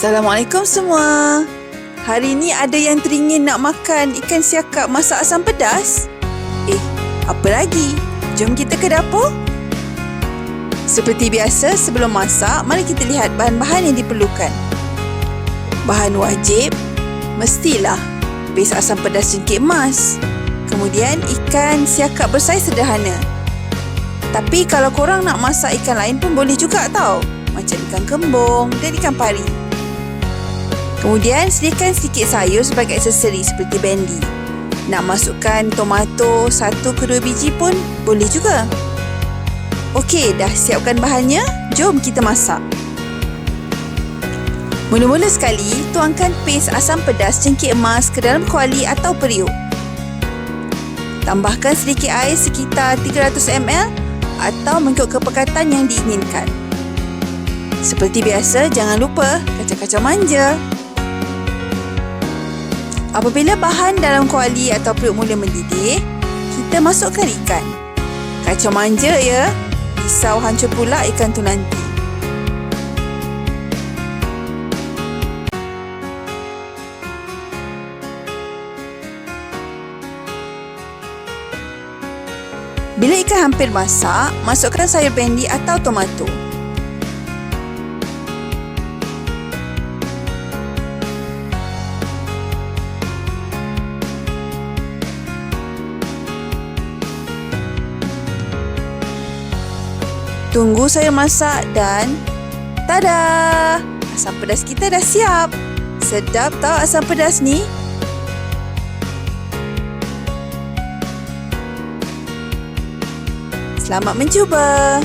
Assalamualaikum semua. Hari ni ada yang teringin nak makan ikan siakap masak asam pedas? Eh, apa lagi? Jom kita ke dapur. Seperti biasa, sebelum masak, mari kita lihat bahan-bahan yang diperlukan. Bahan wajib, mestilah base asam pedas jengkik emas. Kemudian, ikan siakap bersaiz sederhana. Tapi kalau korang nak masak ikan lain pun boleh juga tau. Macam ikan kembung dan ikan pari. Kemudian sediakan sedikit sayur sebagai aksesori seperti bendi. Nak masukkan tomato satu ke dua biji pun boleh juga. Okey, dah siapkan bahannya. Jom kita masak. Mula-mula sekali, tuangkan paste asam pedas cengkih emas ke dalam kuali atau periuk. Tambahkan sedikit air sekitar 300 ml atau mengikut kepekatan yang diinginkan. Seperti biasa, jangan lupa kacang-kacang manja. Apabila bahan dalam kuali atau periuk mula mendidih, kita masukkan ikan. Kacau manja ya, risau hancur pula ikan tu nanti. Bila ikan hampir masak, masukkan sayur bendi atau tomato. Tunggu saya masak dan tada! Asam pedas kita dah siap. Sedap tau asam pedas ni? Selamat mencuba!